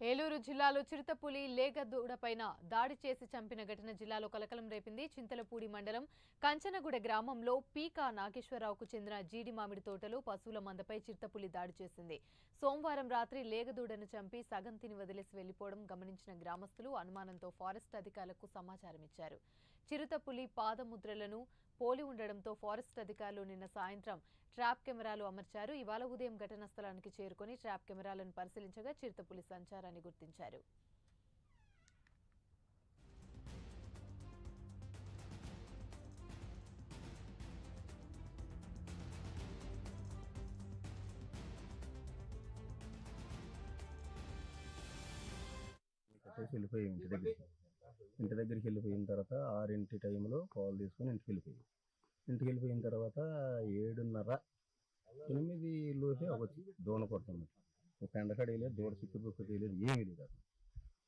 ఏలూరు జిల్లాలో చిరుతపులి లేగదూడపైన దాడి చేసి చంపిన ఘటన జిల్లాలో కలకలం రేపింది. చింతలపూడి మండలం కంచనగూడ గ్రామంలో పీకా నాగేశ్వరరావుకు చెందిన జీడి మామిడి తోటలో పశువుల మందపై చిరుతపులి దాడి చేసింది. సోమవారం రాత్రి లేగదూడను చంపి సగం తిని వదిలేసి వెళ్ళిపోవడం గమనించిన గ్రామస్తులు అనుమానంతో ఫారెస్ట్ అధికారులకు సమాచారం ఇచ్చారు చిరుతపులి పాదముద్రలను పోలి ఉండడంతో ఫారెస్ట్ అధికారులు నిన్న సాయంత్రం ట్రాప్ కెమెరాలు అమర్చారు. ఇవాళ ఉదయం ఘటనా స్థలానికి చేరుకుని ట్రాప్ కెమెరాలను పరిశీలించగా చిరుతపులి సంచారాన్ని గుర్తించారు. కట్టేసి ఇంటి ఇంటి దగ్గరికి వెళ్ళిపోయిన తర్వాత ఆరింటి టైంలో పాలు తీసుకొని ఇంటికి వెళ్ళిపోయాం. ఇంటికి వెళ్ళిపోయిన తర్వాత ఏడున్నర ఎనిమిది లోపే ఒక దోణ కొడుతుంది ఒక ఎండకడ వేయలేదు దూడ చిక్కు బుక్కు తెలియదు ఏమీ లేదు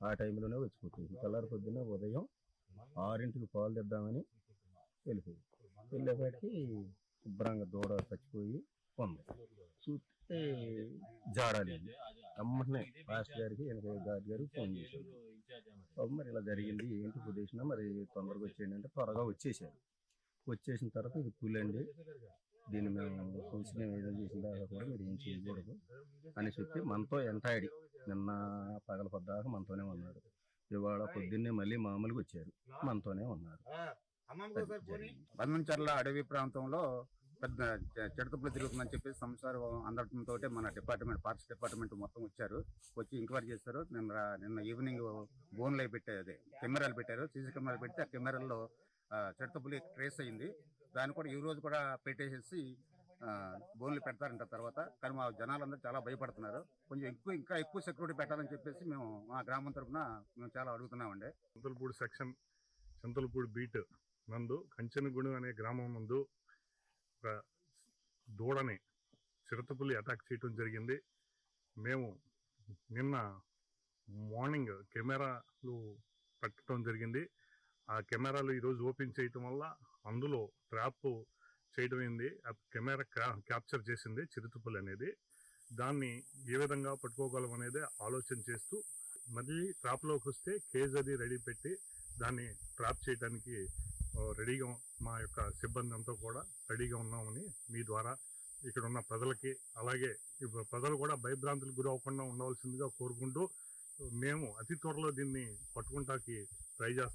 ఆ టైంలోనే వచ్చిపోతుంది. తెల్లారి పొద్దున్న ఉదయం ఆరింటికి పాలు తెద్దామని వెళ్ళిపోయి. వెళ్ళేపాటికి శుభ్రంగా దూడ చచ్చిపోయి ఉంది. చూస్తే జాడాలేదు అమ్మటనే మాస్టర్ గారికి వెనక గారి గారికి ఫోన్ చేశారు. బాబు మరి ఇలా జరిగింది ఏంటి పొజిషన్? మరి తొందరగా వచ్చేయండి అంటే త్వరగా వచ్చేసారు. వచ్చేసిన తర్వాత ఇది పులండి దీన్ని మేము మేము ఏదో చేసిన దాకా కూడా మీరు ఏం చేయకూడదు అని చెప్పి మనతో ఎంటాడి. నిన్న పగల పొద్దాక మనతోనే ఉన్నారు. ఇవాళ పొద్దున్నే మళ్ళీ మామూలుగా వచ్చారు. మనతోనే ఉన్నారు. బంధంచర్ల అడవి ప్రాంతంలో పెద్ద చె- తిరుగుతుందని చెప్పి సంసారం అందడంతో మన డిపార్ట్మెంట్ ఫారెస్ట్ డిపార్ట్మెంట్ మొత్తం వచ్చారు. వచ్చి ఎంక్వైరీ చేశారు. నిన్న నిన్న ఈవినింగ్ బోన్లు అవి పెట్టారు అదే. కెమెరాలు పెట్టారు. సీసీ కెమెరాలు పెడితే ఆ కెమెరాల్లో చిడతపులి ట్రేస్ అయింది. దాన్ని కూడా ఈ రోజు కూడా పెట్టేసేసి బోన్లు పెడతారంట తర్వాత. కానీ మా జనాలందరూ చాలా భయపడుతున్నారు. కొంచెం ఎక్కువ ఇంకా ఎక్కువ సెక్యూరిటీ పెట్టాలని చెప్పేసి మేము మా గ్రామం తరఫున మేము చాలా అడుగుతున్నామండి. చింతలపూడి సెక్షన్ చింతలపూడి బీట్ నందు కంచెనగూడెం అనే గ్రామం నందు ఒక దూడని చిరుతపుల్లి అటాక్ చేయటం జరిగింది. మేము నిన్న మార్నింగ్ కెమెరాలు పెట్టడం జరిగింది. ఆ కెమెరాలు ఈరోజు ఓపెన్ చేయటం వల్ల అందులో ట్రాప్ చేయడం అయింది ఆ కెమెరా క్యాప్చర్ చేసింది చిరుతపుల్లి అనేది. దాన్ని ఏ విధంగా పట్టుకోగలం అనేది ఆలోచన చేస్తూ మళ్ళీ ట్రాప్లోకి వస్తే కేజ్ అది రెడీ పెట్టి దాన్ని ట్రాప్ చేయడానికి రెడీగా మా యొక్క సిబ్బంది అంతా కూడా రెడీగా ఉన్నామని మీ ద్వారా ఇక్కడ ఉన్న ప్రజలకి అలాగే ఇప్పుడు ప్రజలు కూడా భయభ్రాంతులకు గురి అవ్వకుండా ఉండవలసిందిగా కోరుకుంటూ మేము అతి త్వరలో దీన్ని పట్టుకుంటాకి ట్రై చేస్తాం.